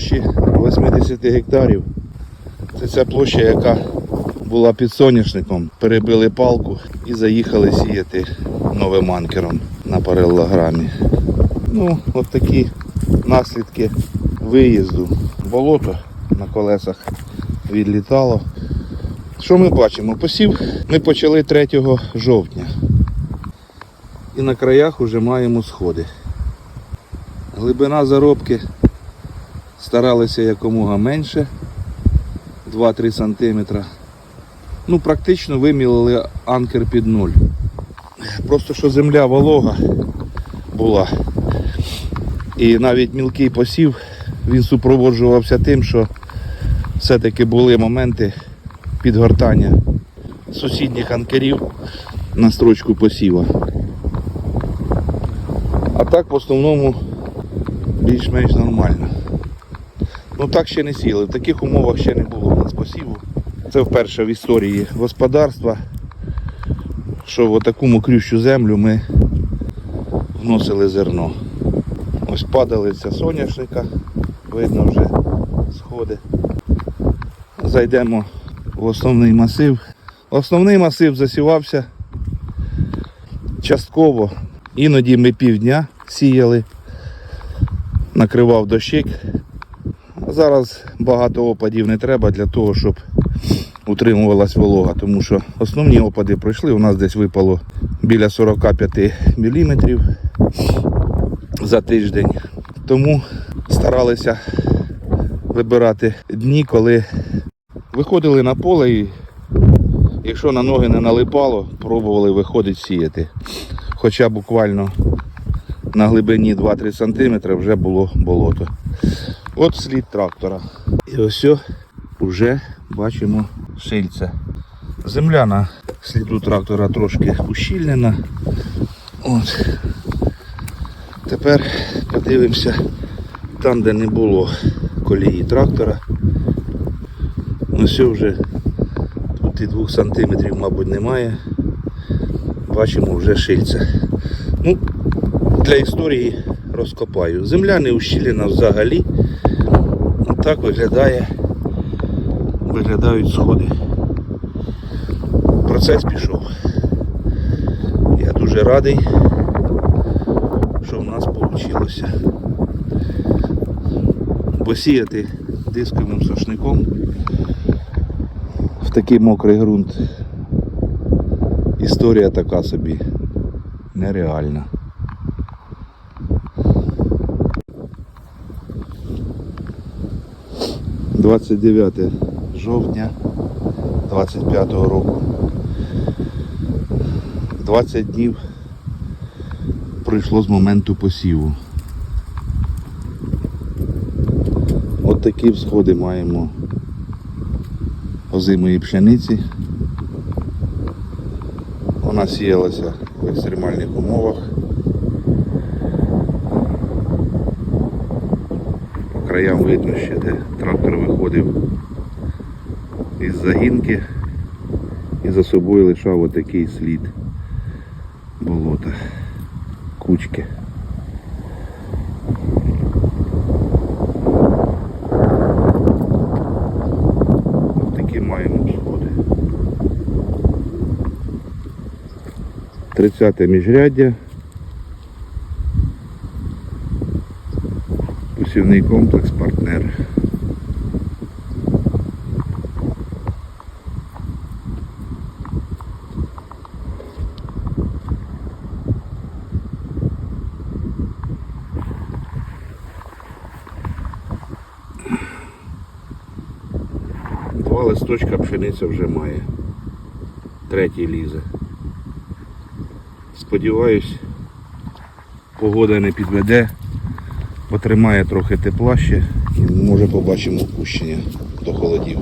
площі 80 гектарів. Це ця площа, яка була під соняшником. Перебили палку і заїхали сіяти новим анкером на паралелограмі. Ну, от такі наслідки виїзду. Болото на колесах відлітало. Що ми бачимо? Посів ми почали 3 жовтня. І на краях вже маємо сходи. Глибина заробки старалися якомога менше 2-3 см. Ну, практично вимілили анкер під нуль. Просто що земля волога була. І навіть мілкий посів він супроводжувався тим, що все-таки були моменти підгортання сусідніх анкерів на строчку посіва. А так в основному більш-менш нормально. Ну так ще не сіли. В таких умовах ще не було у нас посіву. Це вперше в історії господарства, що в таку мокрющу землю ми вносили зерно. Ось падалиця соняшника, видно вже сходи. Зайдемо в основний масив. Основний масив засівався частково. Іноді ми півдня сіяли, накривав дощик. Зараз багато опадів не треба для того, щоб утримувалась волога, тому що основні опади пройшли. У нас десь випало біля 45 мм за тиждень. Тому старалися вибирати дні, коли виходили на поле і якщо на ноги не налипало, пробували виходити сіяти. Хоча буквально на глибині 2-3 см вже було болото. От слід трактора. І ось вже бачимо шильце. Земля на сліду трактора трошки ущільнена. От. Тепер подивимося там, де не було колії трактора. Ось вже тут і 2 см, мабуть, немає. Бачимо вже шильце. Ну, для історії розкопаю. Земля не ущільнена взагалі. Так виглядає, виглядають сходи. Процес пішов. Я дуже радий, що в нас вийшло. Бо сіяти дисковим сошником в такий мокрий ґрунт. Історія така собі нереальна. Двадцять дев'яте жовтня 25 року. 20 днів пройшло з моменту посіву. От такі всходи маємо озимої пшениці. Вона сіялася в екстремальних умовах. Краям видно ще, де трактор виходив із загінки і за собою лишав отакий слід болота, кучки. Такі маємо сходи. 30 міжряддя. Посівний комплекс партнер. Два листочка пшениця вже має. Третій лізе. Сподіваюсь, погода не підведе, потримає трохи тепла ще і може побачимо опущення до холодів.